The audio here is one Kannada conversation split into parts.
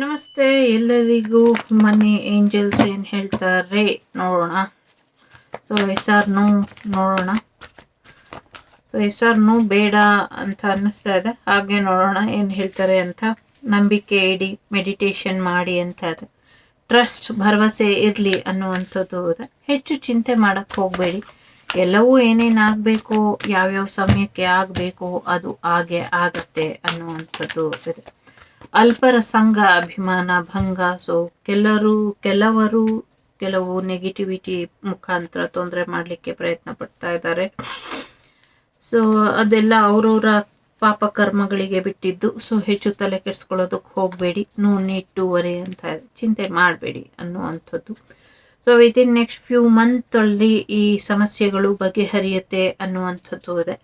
ನಮಸ್ತೆ, ಎಲ್ಲರಿಗೂ ಮನಿ ಏಂಜಲ್ಸ್ ಏನು ಹೇಳ್ತಾರೆ ನೋಡೋಣ. ಸೊ ಎಸ್ ಆರ್ ನೋ ನೋಡೋಣ. ಸೊ ಎಸ್ ಆರ್ ನೋ ಬೇಡ ಅಂತ ಅನ್ನಿಸ್ತಾ ಇದೆ. ಹಾಗೆ ನೋಡೋಣ ಏನು ಹೇಳ್ತಾರೆ ಅಂತ. ನಂಬಿಕೆ ಇಡಿ ಮೆಡಿಟೇಷನ್ ಮಾಡಿ ಅಂತ ಇದೆ. ಟ್ರಸ್ಟ್ ಭರವಸೆ ಇರಲಿ ಅನ್ನುವಂಥದ್ದು ಇದೆ. ಹೆಚ್ಚು ಚಿಂತೆ ಮಾಡೋಕ್ಕೆ ಹೋಗಬೇಡಿ. ಎಲ್ಲವೂ ಏನೇನು ಆಗಬೇಕು, ಯಾವ್ಯಾವ ಸಮಯಕ್ಕೆ ಆಗಬೇಕು, ಅದು ಹಾಗೆ ಆಗತ್ತೆ ಅನ್ನುವಂಥದ್ದು ಇದೆ. ಅಲ್ಪರ ಸಂಘ, ಅಭಿಮಾನ, ಭಂಗ. ಸೊ ಕೆಲವರು ಕೆಲವರು, ಕೆಲವು ನೆಗೆಟಿವಿಟಿ ಮುಖಾಂತರ ತೊಂದರೆ ಮಾಡಲಿಕ್ಕೆ ಪ್ರಯತ್ನ ಪಡ್ತಾ ಇದ್ದಾರೆ. ಸೊ ಅದೆಲ್ಲ ಅವರವರ ಪಾಪ ಕರ್ಮಗಳಿಗೆ ಬಿಟ್ಟಿದ್ದು. ಸೊ ಹೆಚ್ಚು ತಲೆ ಕೆಡಿಸ್ಕೊಳ್ಳೋದಕ್ಕೆ ಹೋಗಬೇಡಿ. ನೋ ನೀಡ್ ಟು ವರಿ ಅಂತ ಚಿಂತೆ ಮಾಡಬೇಡಿ ಅನ್ನುವಂಥದ್ದು. ಸೊ ವಿತಿನ್ ನೆಕ್ಸ್ಟ್ ಫ್ಯೂ ಮಂತಲ್ಲಿ ಈ ಸಮಸ್ಯೆಗಳು ಬಗೆಹರಿಯುತ್ತೆ ಅನ್ನುವಂಥದ್ದು ಇದೆ.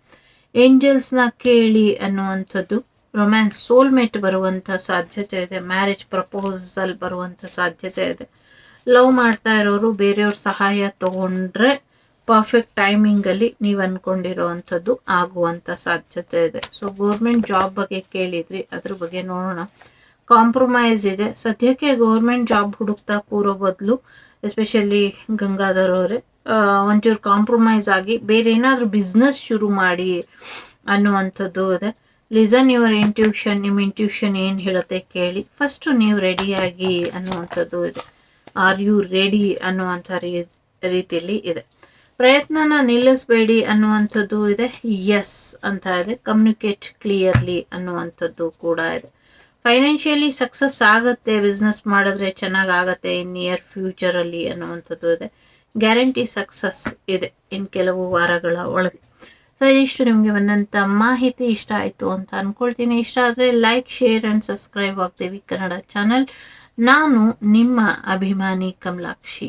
ಏಂಜಲ್ಸ್ನ ಕೇಳಿ ಅನ್ನುವಂಥದ್ದು. ರೊಮ್ಯಾನ್ಸ್ ಸೋಲ್ಮೇಟ್ ಬರುವಂಥ ಸಾಧ್ಯತೆ ಇದೆ ಮ್ಯಾರೇಜ್ ಪ್ರಪೋಸಲ್ ಬರುವಂಥ ಸಾಧ್ಯತೆ ಇದೆ. ಲವ್ ಮಾಡ್ತಾ ಇರೋರು ಬೇರೆಯವ್ರ ಸಹಾಯ ತಗೊಂಡ್ರೆ ಪರ್ಫೆಕ್ಟ್ ಟೈಮಿಂಗಲ್ಲಿ ನೀವು ಅಂದ್ಕೊಂಡಿರೋವಂಥದ್ದು ಆಗುವಂಥ ಸಾಧ್ಯತೆ ಇದೆ. ಸೊ ಗೌರ್ಮೆಂಟ್ ಜಾಬ್ ಬಗ್ಗೆ ಕೇಳಿದ್ರಿ, ಅದ್ರ ಬಗ್ಗೆ ನೋಡೋಣ. ಕಾಂಪ್ರಮೈಸ್ ಇದೆ. ಸದ್ಯಕ್ಕೆ ಗೌರ್ಮೆಂಟ್ ಜಾಬ್ ಹುಡುಕ್ತಾ ಕೂರೋ ಬದಲು ಎಸ್ಪೆಷಲಿ ಗಂಗಾಧರ್ ಅವರೇ ಒಂಚೂರು ಕಾಂಪ್ರಮೈಸ್ ಆಗಿ ಬೇರೆ ಏನಾದರೂ ಬಿಸ್ನೆಸ್ ಶುರು ಮಾಡಿ ಅನ್ನುವಂಥದ್ದು ಇದೆ. ಲಿಸನ್ ಯುವರ್ ಇಂಟ್ಯೂಷನ್ ನಿಮ್ಮ ಇಂಟ್ಯೂಷನ್ ಏನು ಹೇಳುತ್ತೆ ಕೇಳಿ. ಫಸ್ಟು ನೀವು ರೆಡಿಯಾಗಿ ಅನ್ನುವಂಥದ್ದು ಇದೆ. ಆರ್ ಯು ರೆಡಿ ಅನ್ನುವಂಥ ರೀತಿಯಲ್ಲಿ ಇದೆ. ಪ್ರಯತ್ನನ ನಿಲ್ಲಿಸಬೇಡಿ ಅನ್ನುವಂಥದ್ದು ಇದೆ. ಎಸ್ ಅಂತ ಇದೆ. ಕಮ್ಯುನಿಕೇಟ್ ಕ್ಲಿಯರ್ಲಿ ಅನ್ನುವಂಥದ್ದು ಕೂಡ ಇದೆ. ಫೈನಾನ್ಷಿಯಲಿ ಸಕ್ಸಸ್ ಆಗುತ್ತೆ ಬಿಸ್ನೆಸ್ ಮಾಡಿದ್ರೆ ಚೆನ್ನಾಗಿ ಆಗುತ್ತೆ ಇನ್ ನಿಯರ್ ಫ್ಯೂಚರಲ್ಲಿ ಅನ್ನುವಂಥದ್ದು ಇದೆ. ಗ್ಯಾರಂಟಿ ಸಕ್ಸಸ್ ಇದೆ. ಇನ್ ಕೆಲವು ವಾರಗಳ ಒಳಗೆ. ಸೊ ಇದಿಷ್ಟು ನಿಮಗೆ ಬಂದಂಥ ಮಾಹಿತಿ ಇಷ್ಟ ಆಯಿತು ಅಂತ ಅಂದ್ಕೊಳ್ತೀನಿ ಇಷ್ಟ ಆದರೆ ಲೈಕ್ ಶೇರ್ ಆ್ಯಂಡ್ ಸಬ್ಸ್ಕ್ರೈಬ್ ಆಗ್ತೀವಿ ಕನ್ನಡ ಚಾನಲ್ ನಾನು ನಿಮ್ಮ ಅಭಿಮಾನಿ ಕಮಲಾಕ್ಷಿ.